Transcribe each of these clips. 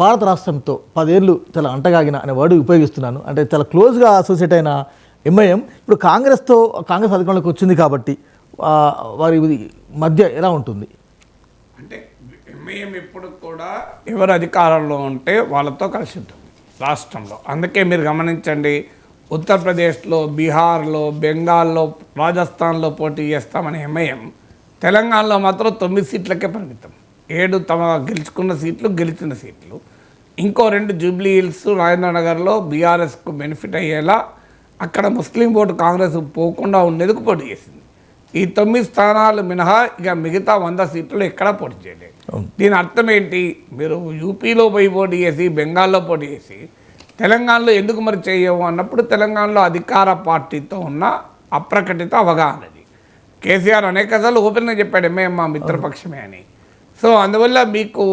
భారత రాష్ట్రంతో పదేళ్ళు చాలా అంటగాగిన అనే వర్డ్ ఉపయోగిస్తున్నాను. అంటే చాలా క్లోజ్గా అసోసియేట్ అయిన ఎంఐఎం ఇప్పుడు కాంగ్రెస్తో కాంగ్రెస్ అధికారంలోకి వచ్చింది కాబట్టి వారి మధ్య ఎలా ఉంటుంది? అంటే ఎంఐఎం ఇప్పుడు కూడా ఎవరు అధికారంలో ఉంటే వాళ్ళతో కలిసి ఉంటుంది రాష్ట్రంలో. అందుకే మీరు గమనించండి ఉత్తరప్రదేశ్లో బీహార్లో బెంగాల్లో రాజస్థాన్లో పోటీ చేస్తామని ఎంఐఎం తెలంగాణలో మాత్రం తొమ్మిది సీట్లకే పరిమితం. ఏడు తమ గెలుచుకున్న సీట్లు గెలిచిన సీట్లు. ఇంకో రెండు జూబ్లీ హిల్స్ రాజేంద్ర నగర్లో బీఆర్ఎస్కు బెనిఫిట్ అయ్యేలా అక్కడ ముస్లిం ఓటు కాంగ్రెస్ పోకుండా ఉండేందుకు పోటీ చేసింది. ఈ తొమ్మిది స్థానాలు మినహా ఇక మిగతా వంద సీట్లు ఎక్కడా పోటీ చేయలేదు. దీని అర్థం ఏంటి? మీరు యూపీలో పోయి పోటీ చేసి బెంగాల్లో పోటీ చేసి తెలంగాణలో ఎందుకు మరి చేయవు అన్నప్పుడు తెలంగాణలో అధికార పార్టీతో ఉన్న అప్రకటిత అవగాహనది కేసీఆర్ అనేకసార్లు ఓపెన్గా చెప్పాడు ఎంఏఎం మా మిత్రపక్షమే అని. సో అందువల్ల మీకు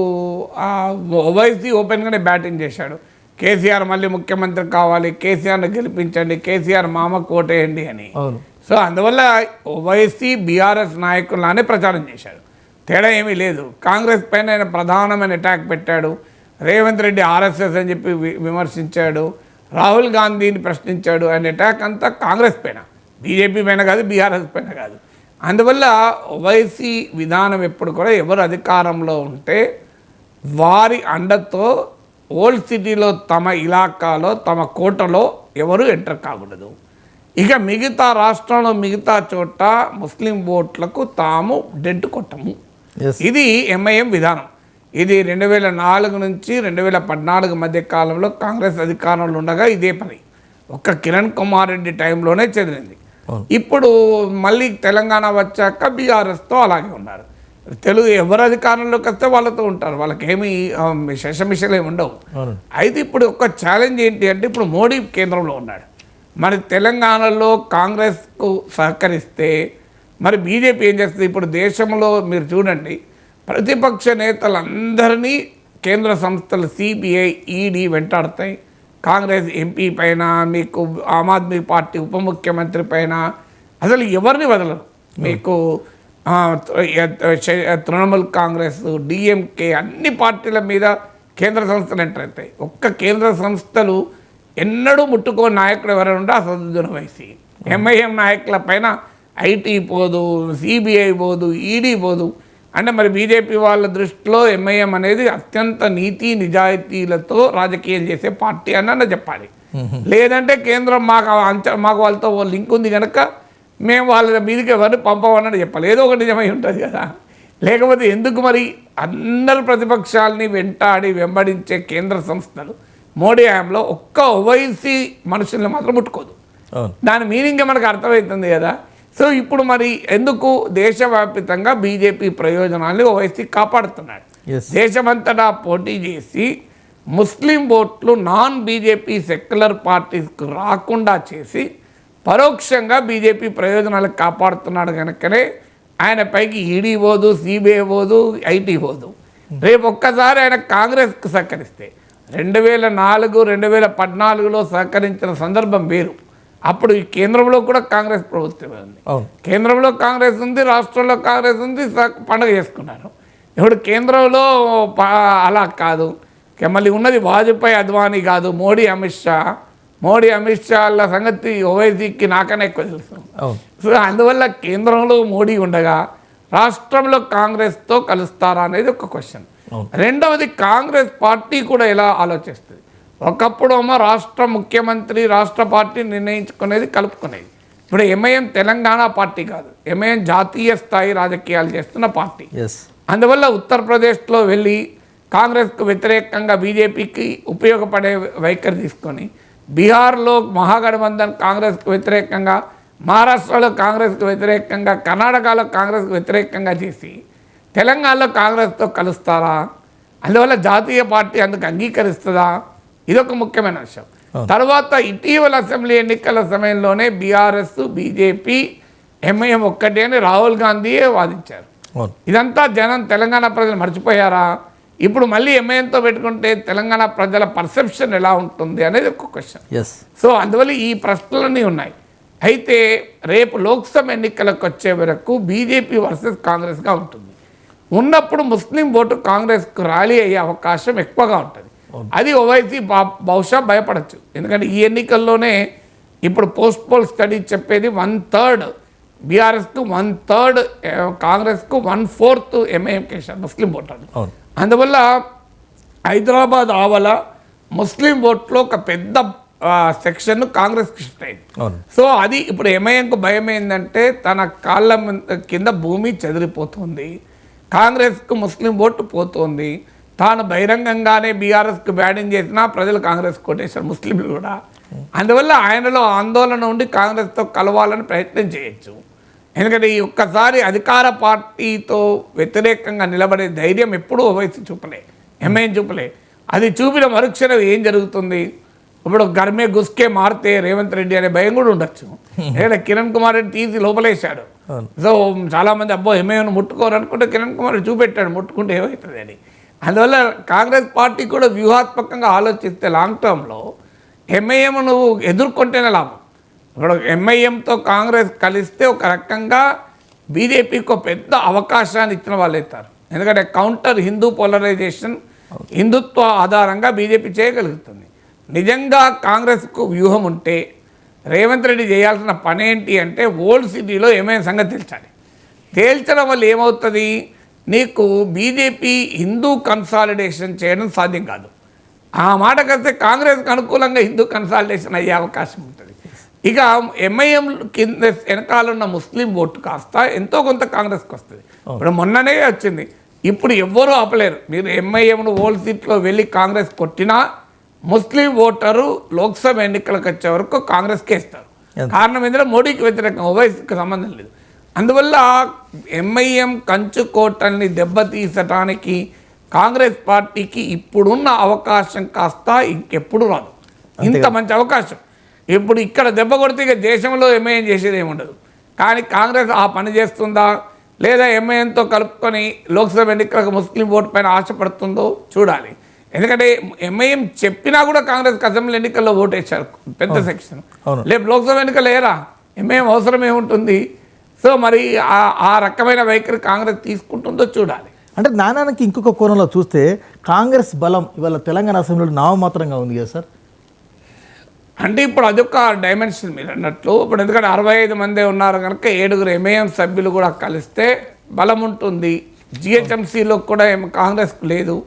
ఓవైసీ ఓపెన్గానే బ్యాటింగ్ చేశాడు. కేసీఆర్ మళ్ళీ ముఖ్యమంత్రి కావాలి కేసీఆర్ని గెలిపించండి కేసీఆర్ మామ కోటేయండి అని. సో అందువల్ల ఓవైసీ బీఆర్ఎస్ నాయకులానే ప్రచారం చేశాడు. తేడా ఏమీ లేదు. కాంగ్రెస్ పైన ఆయన ప్రధానమైన అటాక్ పెట్టాడు. రేవంత్ రెడ్డి ఆర్ఎస్ఎస్ అని చెప్పి విమర్శించాడు. రాహుల్ గాంధీని ప్రశ్నించాడు. ఆయన అటాక్ అంతా కాంగ్రెస్ పైన. బీజేపీ పైన కాదు బీఆర్ఎస్ పైన కాదు. అందువల్ల ఓవైసీ విధానం ఎప్పుడు కూడా ఎవరు అధికారంలో ఉంటే వారి అండతో ఓల్డ్ సిటీలో తమ ఇలాకాలో తమ కోటలో ఎవరు ఎంటర్ కాకూడదు. ఇక మిగతా రాష్ట్రంలో మిగతా చోట ముస్లిం ఓట్లకు తాము డెంట్ కొట్టము. ఇది ఎంఐఎం విధానం. ఇది రెండు వేల నాలుగు నుంచి రెండు వేల పద్నాలుగు మధ్య కాలంలో కాంగ్రెస్ అధికారంలో ఉండగా ఇదే పని. ఒక్క కిరణ్ కుమార్ రెడ్డి టైంలోనే చెదిరింది. అవును. ఇప్పుడు మళ్ళీ తెలంగాణ వచ్చాక బీఆర్ఎస్తో అలాగే ఉన్నారు. తెలుగు ఎవరు అధికారంలోకి వస్తే వాళ్ళతో ఉంటారు. వాళ్ళకేమీ ఆ, శశమిషలు ఏమి ఉండవు. అయితే ఇప్పుడు ఒక ఛాలెంజ్ ఏంటి అంటే ఇప్పుడు మోడీ కేంద్రంలో ఉన్నాడు. మరి తెలంగాణలో కాంగ్రెస్కు సహకరిస్తే మరి బీజేపీ ఏం చేస్తుంది? ఇప్పుడు దేశంలో మీరు చూడండి ప్రతిపక్ష నేతలందరినీ కేంద్ర సంస్థలు C B I E D వెంటాడతాయి. Congress MP పైన మీకు ఆమ్ ఆద్మీ పార్టీ ఉప ముఖ్యమంత్రి పైన అసలు ఎవరిని వదలరు? మీకు ఆ, తృణమూల్ కాంగ్రెస్ డిఎంకే అన్ని పార్టీల మీద కేంద్ర సంస్థలు ఎంటర్ అవుతాయి. ఒక్క కేంద్ర సంస్థలు ఎన్నడూ ముట్టుకోని నాయకుడు ఎవరైనా ఉంటే అసదుద్దీన్ వైసీ. ఎంఐఎం నాయకుల పైన ఐటీ పోదు సిబిఐ పోదు ఈడీ పోదు అంటే మరి బీజేపీ వాళ్ళ దృష్టిలో ఎంఐఎం అనేది అత్యంత నీతి నిజాయితీలతో రాజకీయం చేసే పార్టీ అని చెప్పాలి. లేదంటే కేంద్రం మాకు అంచ మాకు వాళ్ళతో లింక్ ఉంది కనుక మేము వాళ్ళ మీదకి ఎవరిని పంపమని చెప్పాలి. ఏదో ఒకటి నిజమై ఉంటుంది కదా. లేకపోతే ఎందుకు మరి అందరు ప్రతిపక్షాలని వెంటాడి వెంబడించే కేంద్ర సంస్థలు మోడీ హయాంలో ఒక్క ఓవైసీ మనుషుల్ని మాత్రం ముట్టుకోదు. దాని మీనింగ్ మనకు అర్థమవుతుంది కదా. సో ఇప్పుడు మరి ఎందుకు దేశవ్యాపితంగా బీజేపీ ప్రయోజనాల్ని ఓవైసీ కాపాడుతున్నాడు? దేశమంతటా పోటీ చేసి ముస్లిం ఓట్లు నాన్ బీజేపీ సెక్యులర్ పార్టీస్కు రాకుండా చేసి పరోక్షంగా బీజేపీ ప్రయోజనాలకు కాపాడుతున్నాడు కనుకనే ఆయన పైకి ఈడీ పోదు సిబిఐ పోదు ఐటీ పోదు. రేపు ఒక్కసారి ఆయన కాంగ్రెస్కు సహకరిస్తే రెండు వేల నాలుగు రెండు వేల పద్నాలుగులో సహకరించిన సందర్భం వేరు. అప్పుడు ఈ కేంద్రంలో కూడా కాంగ్రెస్ ప్రభుత్వమే ఉంది. కేంద్రంలో కాంగ్రెస్ ఉంది రాష్ట్రంలో కాంగ్రెస్ ఉంది పండగ చేసుకున్నారు. ఇప్పుడు కేంద్రంలో అలా కాదు. మళ్ళీ ఉన్నది వాజ్పేయి అద్వానీ కాదు మోడీ అమిత్ షా. మోడీ అమిత్ షాల సంగతి ఓవైసీకి నాకనే ఎక్కువ తెలుసు. సో అందువల్ల కేంద్రంలో మోడీ ఉండగా రాష్ట్రంలో కాంగ్రెస్తో కలుస్తారా అనేది ఒక క్వశ్చన్. రెండవది కాంగ్రెస్ పార్టీ కూడా ఎలా ఆలోచిస్తుంది? ఒకప్పుడు ఏమో రాష్ట్ర ముఖ్యమంత్రి రాష్ట్ర పార్టీ నిర్ణయించుకునేది కలుపుకునేది. ఇప్పుడు ఎంఐఎం తెలంగాణ పార్టీ కాదు ఎంఐఎం జాతీయ స్థాయి రాజకీయాలు చేస్తున్న పార్టీ. అందువల్ల ఉత్తరప్రదేశ్లో వెళ్ళి కాంగ్రెస్కు వ్యతిరేకంగా బీజేపీకి ఉపయోగపడే వైఖరి తీసుకొని బీహార్లో మహాగఠబంధన్ కాంగ్రెస్కు వ్యతిరేకంగా మహారాష్ట్రలో కాంగ్రెస్కు వ్యతిరేకంగా కర్ణాటకలో కాంగ్రెస్కు వ్యతిరేకంగా చేసి తెలంగాణలో కాంగ్రెస్తో కలుస్తారా? అందువల్ల జాతీయ పార్టీ అందుకు అంగీకరిస్తుందా? ఇదొక ముఖ్యమైన విషయం. తర్వాత ఇటీవల అసెంబ్లీ ఎన్నికల సమయంలోనే బీఆర్ఎస్ బీజేపీ ఎంఐఎం ఒక్కటే అని రాహుల్ గాంధీయే వాదించారు. ఇదంతా జనం తెలంగాణ ప్రజలు మర్చిపోయారా? ఇప్పుడు మళ్ళీ ఎంఐఎంతో పెట్టుకుంటే తెలంగాణ ప్రజల పర్సెప్షన్ ఎలా ఉంటుంది అనేది ఒక క్వశ్చన్. సో అందువల్ల ఈ ప్రశ్నలన్నీ ఉన్నాయి. అయితే రేపు లోక్సభ ఎన్నికలకు వచ్చే వరకు బీజేపీ వర్సెస్ కాంగ్రెస్గా ఉంటుంది. ఉన్నప్పుడు ముస్లిం ఓటు కాంగ్రెస్కు ర్యాలీ అయ్యే అవకాశం ఎక్కువగా ఉంటుంది. అది ఓవైసీ బహుశా భయపడచ్చు. ఎందుకంటే ఈ ఎన్నికల్లోనే ఇప్పుడు పోస్ట్ పోల్ స్టడీ చెప్పేది వన్ థర్డ్ బీఆర్ఎస్కు వన్ థర్డ్ కాంగ్రెస్కు వన్ ఫోర్త్ ఎంఐఎంకే ముస్లిం ఓటర్లు అందువల్ల హైదరాబాద్ ఆవల ముస్లిం ఓట్లో ఒక పెద్ద సెక్షన్ కాంగ్రెస్కి షిఫ్ట్ అయింది. సో అది ఇప్పుడు ఎంఐఎంకు భయం ఏంటంటే తన కాళ్ళ కింద భూమి చెదిరిపోతుంది. కాంగ్రెస్కు ముస్లిం ఓటు పోతుంది. తాను బహిరంగంగానే బీఆర్ఎస్కు బ్యాటింగ్ చేసినా ప్రజలు కాంగ్రెస్ కొట్టేశారు ముస్లింలు కూడా. అందువల్ల ఆయనలో ఆందోళన ఉండి కాంగ్రెస్తో కలవాలని ప్రయత్నం చేయొచ్చు. ఎందుకంటే ఈ ఒక్కసారి అధికార పార్టీతో వ్యతిరేకంగా నిలబడే ధైర్యం ఎప్పుడూ ఓవైసీ చూపలే ఎంఐఎం చూపలే. అది చూపిన మరుక్షణం ఏం జరుగుతుంది? ఇప్పుడు గర్మే గుస్కే మారితే రేవంత్ రెడ్డి అనే భయం కూడా ఉండొచ్చు. లేదా కిరణ్ కుమార్ రెడ్డి తీసి లోపలేశాడు. సో చాలా మంది అబ్బో ఎంఐఎం ముట్టుకోరు అనుకుంటే కిరణ్ కుమార్ చూపెట్టాడు ముట్టుకుంటే ఏమవుతుంది అని. అందువల్ల కాంగ్రెస్ పార్టీ కూడా వ్యూహాత్మకంగా ఆలోచిస్తే లాంగ్ టర్మ్లో ఎంఐఎం నువ్వు ఎదుర్కొంటేనే లాభం. ఇప్పుడు ఎంఐఎంతో కాంగ్రెస్ కలిస్తే ఒక రకంగా బీజేపీకి ఒక పెద్ద అవకాశాన్ని ఇచ్చిన వాళ్ళు అవుతారు. ఎందుకంటే కౌంటర్ హిందూ పోలరైజేషన్ హిందుత్వ ఆధారంగా బీజేపీ చేయగలుగుతుంది. నిజంగా కాంగ్రెస్కు వ్యూహం ఉంటే రేవంత్ రెడ్డి చేయాల్సిన పని ఏంటి అంటే ఓల్డ్ సిటీలో ఏమైనా సంగతి తేల్చాలి. తేల్చడం వల్ల ఏమవుతుంది? నీకు బీజేపీ హిందూ కన్సాలిడేషన్ చేయడం సాధ్యం కాదు. ఆ మాట కస్తే కాంగ్రెస్కి అనుకూలంగా హిందూ కన్సాలిడేషన్ అయ్యే అవకాశం ఉంటుంది. ఇక ఎంఐఎం కింద వెనకాలన్న ముస్లిం ఓటు కాస్త ఎంతో కొంత కాంగ్రెస్కి వస్తుంది. ఇప్పుడు మొన్ననే వచ్చింది. ఇప్పుడు ఎవ్వరూ ఆపలేరు. మీరు ఎంఐఎంను ఓల్డ్ సీట్లో వెళ్ళి కాంగ్రెస్ కొట్టినా ముస్లిం ఓటరు లోక్సభ ఎన్నికలకు వచ్చే వరకు కాంగ్రెస్కే ఇస్తారు? కారణం ఏంటంటే మోడీకి వ్యతిరేకంగా ఓవైసీకి సంబంధం లేదు. అందువల్ల ఎంఐఎం కంచుకోటల్ని దెబ్బతీసటానికి కాంగ్రెస్ పార్టీకి ఇప్పుడున్న అవకాశం కాస్త ఇంకెప్పుడు రాదు. ఇంత మంచి అవకాశం. ఇప్పుడు ఇక్కడ దెబ్బ కొడితే ఇక దేశంలో ఎంఐఎం చేసేది ఏముండదు. కానీ కాంగ్రెస్ ఆ పని చేస్తుందా? లేదా ఎంఐఎంతో కలుపుకొని లోక్సభ ఎన్నికలకు ముస్లిం ఓటు పైన ఆశపడుతుందో చూడాలి. ఎందుకంటే ఎంఐఎం చెప్పినా కూడా కాంగ్రెస్ అసెంబ్లీ ఎన్నికల్లో ఓటేశారు పెద్ద సెక్షన్. రేపు లోక్సభ ఎన్నికలు ఏరా ఎంఐఎం అవసరం ఏముంటుంది? సో మరి ఆ- ఆ రకమైన వైఖరి కాంగ్రెస్ తీసుకుంటుందో చూడాలి. అంటే నానానికి ఇంకొక కోణంలో చూస్తే కాంగ్రెస్ బలం ఇవాళ తెలంగాణ అసెంబ్లీలో నామమాత్రంగా ఉంది కదా సార్? అంటే ఇప్పుడు అదొక డైమెన్షన్ మీరు అన్నట్లు. ఇప్పుడు ఎందుకంటే అరవై ఐదు మందే ఉన్నారు కనుక ఏడుగురు ఎంఐఎం సభ్యులు కూడా కలిస్తే బలం ఉంటుంది. జిహెచ్ఎంసీలో కూడా కాంగ్రెస్కు లేదు.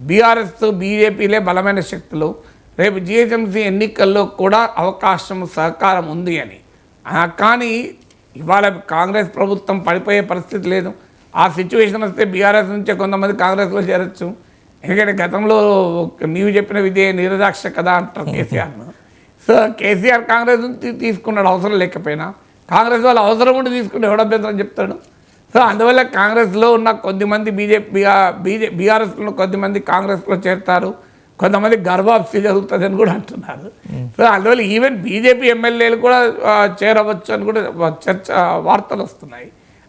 బీఆర్ఎస్ బీజేపీలే బలమైన శక్తులు. రేపు జిహెచ్ఎంసీ ఎన్నికల్లో కూడా అవకాశం సహకారం ఉంది అని. కానీ ఇవాళ కాంగ్రెస్ ప్రభుత్వం పడిపోయే పరిస్థితి లేదు. ఆ సిచ్యువేషన్ వస్తే బీఆర్ఎస్ నుంచే కొంతమంది కాంగ్రెస్లో చేరొచ్చు. ఎందుకంటే గతంలో నీవు చెప్పిన విధే నిరదాక్ష కదా అంటారు కేసీఆర్ను సో కేసీఆర్ కాంగ్రెస్ నుంచి తీసుకున్నాడు అవసరం లేకపోయినా కాంగ్రెస్ వాళ్ళు అవసరం ఉండి తీసుకుంటే ఎవడ అభ్యంతరం చెప్తాడు? సో అందువల్ల కాంగ్రెస్లో ఉన్న కొద్దిమంది బీజేపీ బీజే బీఆర్ఎస్లో కొద్దిమంది కాంగ్రెస్లో చేరుతారు. కొంతమంది గర్భాప్సి జరుగుతుందని కూడా అంటున్నారు. సో అందువల్ల ఈవెన్ బీజేపీ ఎమ్మెల్యేలు కూడా చేరవచ్చు అని కూడా చర్చ వార్తలు వస్తున్నాయి.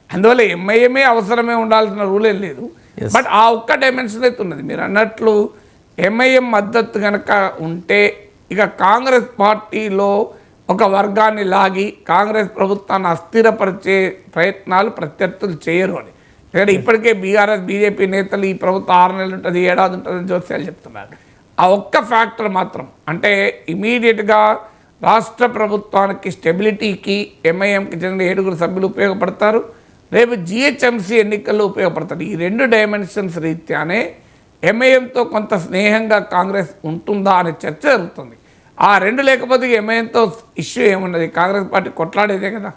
అందువల్ల ఎంఐఎంఏ అవసరమే ఉండాల్సిన రూల్ ఏం లేదు. బట్ ఆ ఒక్క డైమెన్షన్ అయితే ఉన్నది. మీరు అన్నట్లు ఎంఐఎం మద్దతు కనుక ఉంటే ఇక కాంగ్రెస్ పార్టీలో ఒక వర్గాన్ని లాగి కాంగ్రెస్ ప్రభుత్వాన్ని అస్థిరపరిచే ప్రయత్నాలు ప్రత్యర్థులు చేయరు అని. ఎందుకంటే ఇప్పటికే బీఆర్ఎస్ బీజేపీ నేతలు ఈ ప్రభుత్వం ఆరు నెలలు ఉంటుంది ఏడాది ఉంటుందని జోస్యాలు చెప్తున్నారు. ఆ ఒక్క ఫ్యాక్టర్ మాత్రం అంటే ఇమీడియట్గా రాష్ట్ర ప్రభుత్వానికి స్టెబిలిటీకి ఎంఐఎంకి చెందిన ఏడుగురు సభ్యులు ఉపయోగపడతారు. రేపు జిహెచ్ఎంసీ ఎన్నికల్లో ఉపయోగపడతారు. ఈ రెండు డైమెన్షన్స్ రీత్యానే ఎంఐఎంతో కొంత స్నేహంగా కాంగ్రెస్ ఉంటుందా అనే చర్చ జరుగుతుంది. ఆ రెండు లేకపోతే ఎంఐఎంతో ఇష్యూ ఏమున్నది? కాంగ్రెస్ పార్టీ కొట్లాడేదే కదా.